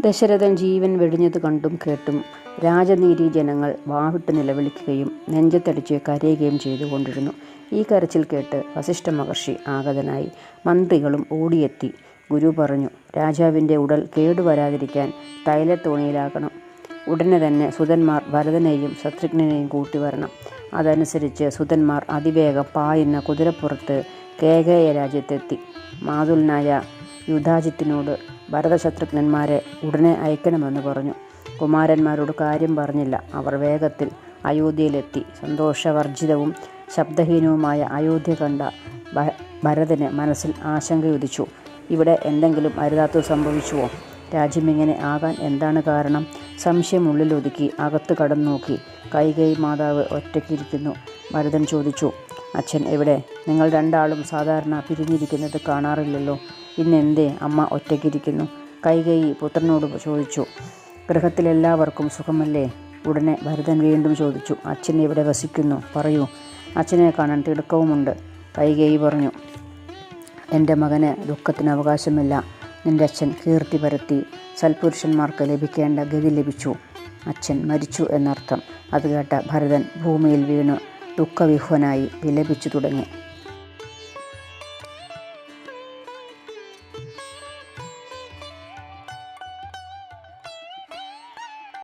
ദശരഥൻ ജീവൻ വെടിഞ്ഞത് കണ്ടും കേട്ടും രാജനീതി ജനങ്ങൾ വാവിട്ട് നിലവിളിക്കുകയും നെഞ്ചത്തടിച്ച് കരയുകയും ചെയ്തുകൊണ്ടിരുന്നു. ഈ കരച്ചിൽ കേട്ട് വസിഷ്ഠ മഹർഷി ആഗതനായി. മന്ത്രികളും ഓടിയെത്തി. ഗുരു പറഞ്ഞു രാജാവിന്റെ ഉടൽ കേടുവരാതിരിക്കാൻ തൈലത്തോണിയിലാക്കണം ഉടനെ തന്നെ സുതന്മാർ ഭരതനെയും ശത്രുഘ്നെയും കൂട്ടി വരണം. അതനുസരിച്ച് സുതന്മാർ അതിവേഗം പായുന്ന കുതിരപ്പുറത്ത് കേകയ രാജ്യത്തെത്തി മാതുലനായ യുധാജിത്തിനോട് ഭരതശത്രുഘ്നന്മാരെ ഉടനെ അയക്കണമെന്ന് പറഞ്ഞു. കുമാരന്മാരോട് കാര്യം പറഞ്ഞില്ല. അവർ വേഗത്തിൽ അയോധ്യയിലെത്തി. സന്തോഷവർജിതവും ശബ്ദഹീനവുമായ അയോധ്യ കണ്ട ഭരതന് മനസ്സിൽ ആശങ്കയുദിച്ചു. ഇവിടെ എന്തെങ്കിലും അരുതാത്തത് സംഭവിച്ചുവോ? രാജ്യമിങ്ങനെ ആകാൻ എന്താണ് കാരണം? സംശയം ഉള്ളിലൊതുക്കി അകത്ത് കടന്നു നോക്കി കൈകൈ മാതാവ് ഒറ്റയ്ക്കിരിക്കുന്നു ഭരതൻ ചോദിച്ചു. അച്ഛൻ എവിടെ? നിങ്ങൾ രണ്ടാളും സാധാരണ പിരിഞ്ഞിരിക്കുന്നത് കാണാറില്ലല്ലോ. ഇന്നെന്തേ അമ്മ ഒറ്റയ്ക്കിരിക്കുന്നു? കൈകൈ പുത്രനോട് ചോദിച്ചു. ഗൃഹത്തിലെല്ലാവർക്കും സുഖമല്ലേ? ഉടനെ ഭരതൻ വീണ്ടും ചോദിച്ചു. അച്ഛൻ എവിടെ വസിക്കുന്നു. പറയൂ. അച്ഛനെ കാണാൻ തിടുക്കവുമുണ്ട്. കൈകൈ പറഞ്ഞു. എന്റെ മകന് ദുഃഖത്തിന് അവകാശമില്ല. നിന്റെ അച്ഛൻ കീർത്തി പരത്തി സൽപുരുഷന്മാർക്ക് ലഭിക്കേണ്ട ഗതി ലഭിച്ചു. അച്ഛൻ മരിച്ചു എന്നർത്ഥം. അത് കേട്ട ഭരതൻ ഭൂമിയിൽ വീണു. ദുഃഖവിഹ്വനായി വിലപിച്ചു തുടങ്ങി.